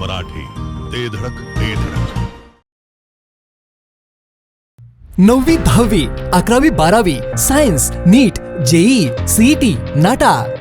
मराठी ते धडक ते धडक. नववी दहावी अकरावी बारावी science NEET JEE CET NATA.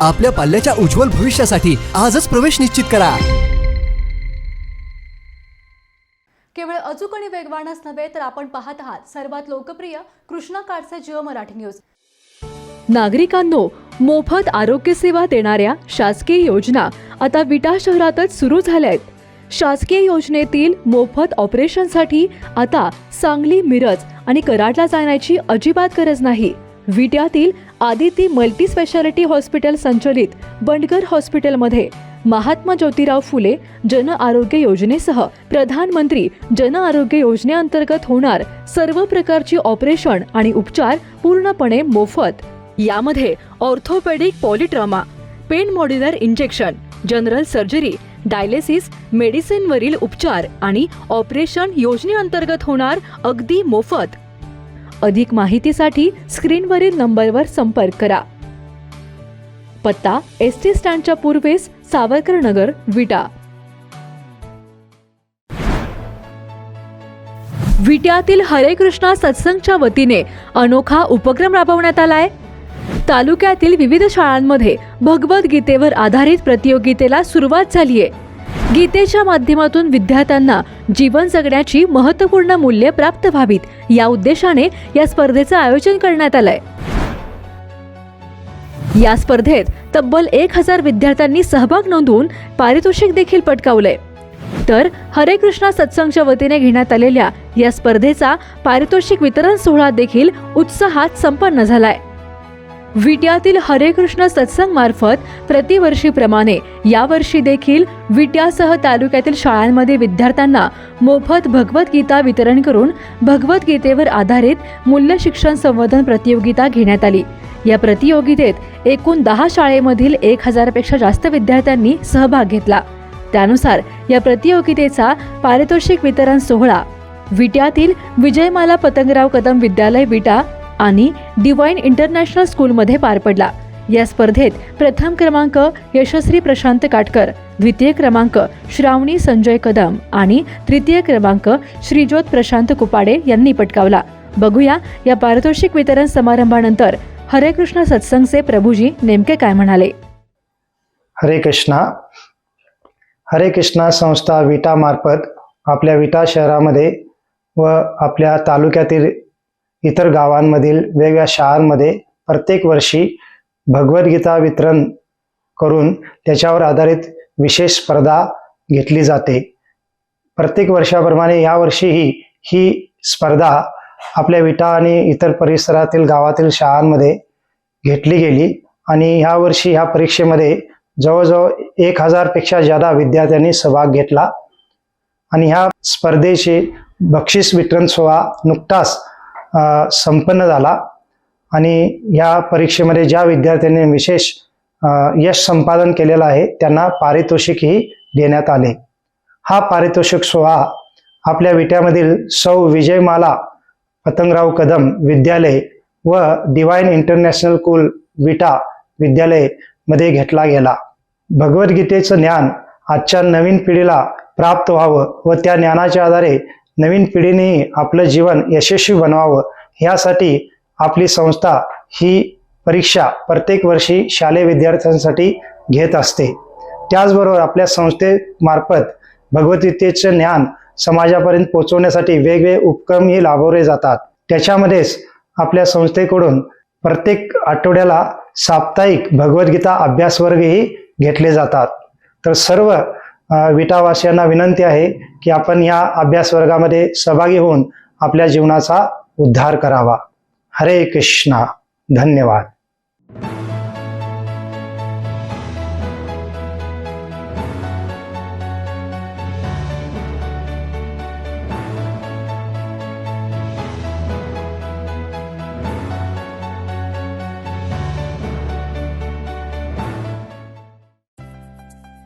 आपल्या पाल्याच्या उज्ज्वल भविष्यासाठी आजच प्रवेश निश्चित करा. केवळ अचूक आणि वेगवानच नव्हे तर आपण पाहत आहात सर्वात लोकप्रिय कृष्णा काडसे जिओ मराठी न्यूज. नागरिकांनो मोफत आरोग्य सेवा देणाऱ्या शासकीय योजना आता विटा शहरातच सुरू झाल्या आहेत शासकीय योजनेतील मोफत ऑपरेशनसाठी आता सांगली मिरज आणि कराडला जाण्याची अजिबात गरज नाही. विट्यातील आदिती मल्टी स्पेशालिटी हॉस्पिटल संचलित बंडगर हॉस्पिटलमध्ये महात्मा ज्योतिराव फुले जन आरोग्य योजनेसह प्रधानमंत्री जन आरोग्य योजनेअंतर्गत होणार सर्व प्रकारची ऑपरेशन आणि उपचार पूर्णपणे मोफत. यामध्ये orthopaedic polytrauma pain modular injection general surgery dialysis मेडिसिनवरील उपचार आणि ऑपरेशन योजनेअंतर्गत होणार अगदी मोफत. अधिक माहितीसाठी स्क्रीनवरील नंबरवर संपर्क करा. पत्ता एस टी स्टँडच्या पूर्वेस सावरकर नगर विटा. विट्यातील हरे कृष्णा सत्संगच्या वतीने अनोखा उपक्रम राबवण्यात आलाय. तालुक्यातील विविध शाळांमध्ये भगवद्गीतेवर आधारित प्रतियोगितेला सुरुवात झालीय. गीतेच्या माध्यमातून विद्यार्थ्यांना जीवन जगण्याची महत्त्वपूर्ण मूल्ये प्राप्त व्हावीत या उद्देशाने या स्पर्धेचं आयोजन करण्यात आलंय. या स्पर्धेत तब्बल एक हजार विद्यार्थ्यांनी सहभाग नोंदवून पारितोषिक देखील पटकावलंय. तर हरे कृष्णा सत्संगच्या वतीने घेण्यात आलेल्या या स्पर्धेचा पारितोषिक वितरण सोहळा देखील उत्साहात संपन्न झालाय. विट्यातील हरे कृष्ण सत्संग मार्फत प्रतिवर्षीप्रमाणे यावर्षी देखील विट्यासह तालुक्यातील शाळांमध्ये विद्यार्थ्यांना मोफत भगवद्गीता वितरण करून भगवद्गीतेवर आधारित मूल्य शिक्षण संवर्धन प्रतियोगिता घेण्यात आली. या प्रतियोगितेत एकूण दहा शाळेमधील एक हजारपेक्षा जास्त विद्यार्थ्यांनी सहभाग घेतला. त्यानुसार या प्रतियोगितेचा पारितोषिक वितरण सोहळा. विट्यातील विजयमाला पतंगराव कदम विद्यालय विटा आणि डिवाइन इंटरनॅशनल स्कूलमध्ये पार पडला. या स्पर्धेत प्रथम क्रमांक यशस्वी प्रशांत काटकर द्वितीय क्रमांक श्रावणी संजय कदम आणि तृतीय क्रमांक श्रीज्योत प्रशांत कुपाडे यांनी पटकावला. बघूया या पारितोषिक वितरण समारंभानंतर हरे कृष्ण सत्संगचे प्रभूजी नेमके काय म्हणाले. हरे कृष्णा. हरे कृष्णा संस्था विटामार्फत आपल्या विटा शहरामध्ये व आपल्या तालुक्यातील इतर गावांमधील वेगवेगळ्या शाळांमध्ये प्रत्येक वर्षी भगवद्गीता वितरण करून त्याच्यावर आधारित विशेष स्पर्धा घेतली जाते. प्रत्येक वर्षाप्रमाणे यावर्षीही ही स्पर्धा आपल्या विटा आणि इतर परिसरातील गावातील शाळांमध्ये घेतली गेली आणि ह्या वर्षी ह्या परीक्षेमध्ये जवळजवळ एक हजारपेक्षा जादा विद्यार्थ्यांनी सहभाग घेतला. आणि ह्या स्पर्धेचे बक्षीस वितरण सोहळा नुकताच संपन्न झाला. आणि या परीक्षेमध्ये ज्या विद्यार्थ्यांनी विशेष यश संपादन केलेलं आहे त्यांना पारितोषिकही देण्यात आले. हा पारितोषिक सोहळा आपल्या विट्यामधील सौ विजयमाला पतंगराव कदम विद्यालय व डिवाईन इंटरनॅशनल स्कूल विटा विद्यालयमध्ये घेतला गेला. भगवद्गीतेचं ज्ञान आजच्या नवीन पिढीला प्राप्त व्हावं व त्या ज्ञानाच्या आधारे नवीन पिढीनेही आपलं जीवन यशस्वी बनवावं ह्यासाठी आपली संस्था ही परीक्षा प्रत्येक वर्षी शालेय विद्यार्थ्यांसाठी घेत असते. त्याचबरोबर आपल्या संस्थेमार्फत भगवद्गीतेचं ज्ञान समाजापर्यंत पोहोचवण्यासाठी वेगवेगळे उपक्रमही राबवले जातात. त्याच्यामध्येच आपल्या संस्थेकडून प्रत्येक आठवड्याला साप्ताहिक भगवद्गीता अभ्यास वर्गही घेतले जातात. तर सर्व विटावासियांना विनंती आहे की आपण या अभ्यास वर्गामध्ये सहभागी होऊन आपल्या जीवनाचा उद्धार करावा. हरे कृष्णा. धन्यवाद.